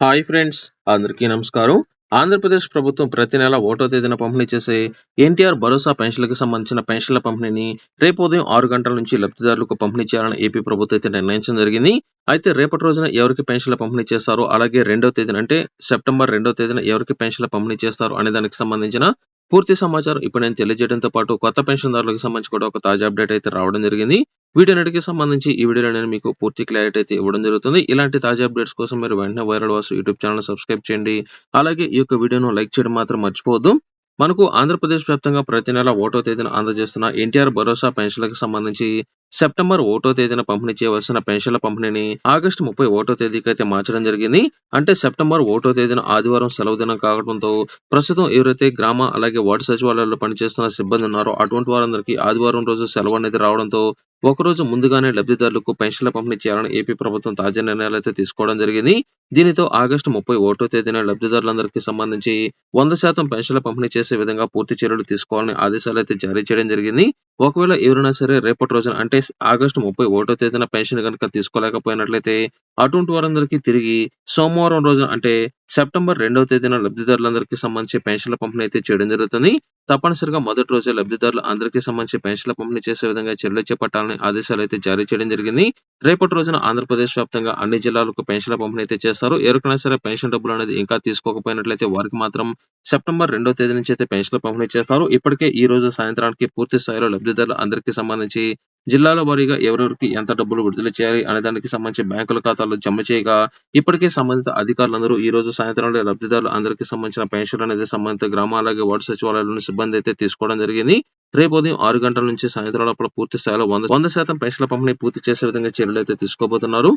Hi friends అందరికీ నమస్కారం. ఆంధ్రప్రదేశ్ ప్రభుత్వం ప్రతి నెల ఓటో తేదీన పంపిణీ చేసే ఎన్టీఆర్ భరోసా పెన్షన్లకు సంబంధించిన పెన్షన్ల పంపిణీని రేపు ఉదయం ఆరు గంటల నుంచి లబ్ధిదారులకు పంపిణీ చేయాలని ఏపీ ప్రభుత్వం అయితే నిర్ణయించడం జరిగింది. అయితే రేపటి రోజున ఎవరికి పెన్షన్ల పంపిణీ చేస్తారో అలాగే రెండో తేదీన అంటే సెప్టెంబర్ రెండో తేదీన ఎవరికి పెన్షన్ల పంపిణీ చేస్తారు అనే దానికి సంబంధించిన పూర్తి సమాచారం ఇప్పుడు నేను తెలియజేయడంతో పాటు కొత్త పెన్షన్దారులకు సంబంధించి కూడా ఒక తాజా అప్డేట్ అయితే రావడం జరిగింది. వీటన్నిటికీ సంబంధించి ఈ వీడియోలో నేను మీకు పూర్తి క్లారిటీ అయితే ఇవ్వడం జరుగుతుంది. ఇలాంటి తాజా అప్డేట్స్ కోసం మీరు వెంటనే Viral Vasu YouTube channel subscribe చేయండి. అలాగే ఈ యొక్క వీడియోను లైక్ చేయడం మాత్రం మర్చిపోవద్దు. మనకు ఆంధ్రప్రదేశ్ వ్యాప్తంగా ప్రతి నెల ఓటో తేదీన అందజేస్తున్న ఎన్టీఆర్ భరోసా పెన్షన్లకు సంబంధించి సెప్టెంబర్ ఒకటో తేదీన పంపిణీ చేయవలసిన పెన్షన్ల పంపిణీని ఆగస్టు ముప్పై ఒకటో తేదీకి అయితే మార్చడం జరిగింది. అంటే సెప్టెంబర్ ఒకటో తేదీన ఆదివారం సెలవు దినం కావడంతో ప్రస్తుతం ఎవరైతే గ్రామ అలాగే వార్డు సచివాలయాల్లో పనిచేస్తున్న సిబ్బంది ఉన్నారో అటువంటి వారందరికీ ఆదివారం రోజు సెలవు అనేది రావడంతో ఒకరోజు ముందుగానే లబ్ధిదారులకు పెన్షన్ల పంపిణీ చేయాలని ఏపీ ప్రభుత్వం తాజా నిర్ణయాలు అయితే తీసుకోవడం జరిగింది. దీనితో ఆగస్టు ముప్పై ఒకటో తేదీన లబ్ధిదారులందరికీ సంబంధించి వంద శాతం పెన్షన్ల పంపిణీ చేసే విధంగా పూర్తి చర్యలు తీసుకోవాలని ఆదేశాలు అయితే జారీ చేయడం జరిగింది. ఒకవేళ ఎవరైనా సరే రేపటి రోజున అంటే ఆగస్టు ముప్పై ఒకటో తేదీన పెన్షన్ కనుక తీసుకోలేకపోయినట్లయితే అటువంటి వారందరికీ తిరిగి సోమవారం రోజున అంటే సెప్టెంబర్ రెండవ తేదీన లబ్ధిదారులందరికీ సంబంధించి పెన్షన్ల పంపిణీ అయితే చేయడం జరుగుతుంది. తప్పనిసరిగా మొదటి రోజే లబ్ధిదారులు అందరికీ సంబంధించి పెన్షన్ల పంపిణీ చేసే విధంగా చర్యలు చేపట్టాలని ఆదేశాలు అయితే జారీ చేయడం జరిగింది. రేపటి రోజున ఆంధ్రప్రదేశ్ వ్యాప్తంగా అన్ని జిల్లాలకు పెన్షన్ల పంపిణీ అయితే చేస్తారు. ఎవరికైనా సరే పెన్షన్ డబ్బులు అనేది ఇంకా తీసుకోకపోయినట్లయితే వారికి మాత్రం సెప్టెంబర్ రెండో తేదీ నుంచి అయితే పెన్షన్ల పంపిణీ చేస్తారు. ఇప్పటికే ఈ రోజు సాయంత్రానికి పూర్తి స్థాయిలో లబ్ధిదారులు అందరికీ సంబంధించి జిల్లాల వారీగా ఎవరెవరికి ఎంత డబ్బులు విడుదల చేయాలి అనే దానికి సంబంధించి బ్యాంకుల ఖాతాల్లో జమ చేయగా ఇప్పటికే సంబంధిత అధికారులందరూ ఈ రోజు సాయంత్రంలో లబ్ధిదారులు అందరికీ సంబంధించిన పెన్షన్ అనేది సంబంధిత గ్రామ అలాగే వార్డు సచివాలయాల్లోని సిబ్బంది అయితే తీసుకోవడం జరిగింది. రేపు ఉదయం ఆరు గంటల నుంచి సాయంత్రం లోపల పూర్తి స్థాయిలో వంద వంద శాతం పెన్షన్ల పంపిణీ పూర్తి చేసే విధంగా చర్యలు అయితే తీసుకోబోతున్నారు.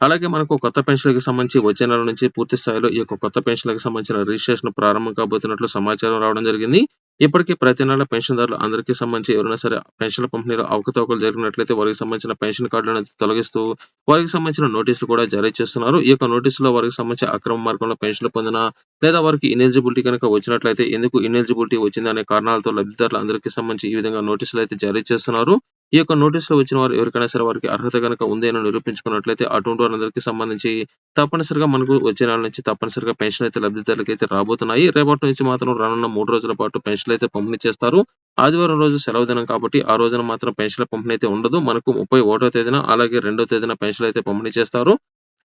అలాగే మనకు కొత్త పెన్షన్లకు సంబంధించి వచ్చే నెల నుంచి పూర్తి స్థాయిలో ఈ యొక్క కొత్త పెన్షన్లకు సంబంధించిన రిజిస్ట్రేషన్ ప్రారంభం కాబోతున్నట్లు సమాచారం రావడం జరిగింది. ఇప్పటికీ ప్రతి నెల పెన్షన్దారులు అందరికీ సంబంధించి ఎవరైనా సరే పెన్షన్ల పంపిణీలో అవకతవకలు జరిగినట్లయితే వారికి సంబంధించిన పెన్షన్ కార్డులను తొలగిస్తూ వారికి సంబంధించిన నోటీసులు కూడా జారీ చేస్తున్నారు. ఈ యొక్క నోటీసులో వారికి సంబంధించి అక్రమ మార్గంలో పెన్షన్లు పొందిన లేదా వారికి ఇనెలిజిబిలిటీ కనుక వచ్చినట్లయితే ఎందుకు ఇనెలిజిబిలిటీ వచ్చింది అనే కారణాలతో లబ్ధిదారులు అందరికీ సంబంధించి ఈ విధంగా నోటీసులు అయితే జారీ చేస్తున్నారు. ఈ యొక్క నోటీసులు వచ్చిన వారు ఎవరికైనా సరే వారికి అర్హత కనుక ఉంది అని నిరూపించుకున్నట్లయితే అటువంటి వారందరికీ సంబంధించి తప్పనిసరిగా మనకు వచ్చే నెల నుంచి తప్పనిసరిగా పెన్షన్ అయితే లబ్ధిదారులకు అయితే రాబోతున్నాయి. రేపటి నుంచి మాత్రం రానున్న మూడు రోజుల పాటు పెన్షన్లు అయితే పంపిణీ చేస్తారు. ఆదివారం రోజు సెలవు దినం కాబట్టి ఆ రోజున మాత్రం పెన్షన్ల పంపిణీ అయితే ఉండదు. మనకు ముప్పై ఒకటో తేదీన అలాగే రెండో తేదీన పెన్షన్లు అయితే పంపిణీ చేస్తారు.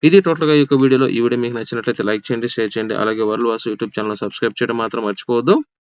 ఇది టోటల్గా ఈ యొక్క వీడియోలో. ఈ వీడియో మీకు నచ్చినట్లయితే లైక్ చేయండి షేర్ చేయండి. అలాగే world Vasu YouTube channel subscribe చేయడం మాత్రం మర్చిపోవద్దు.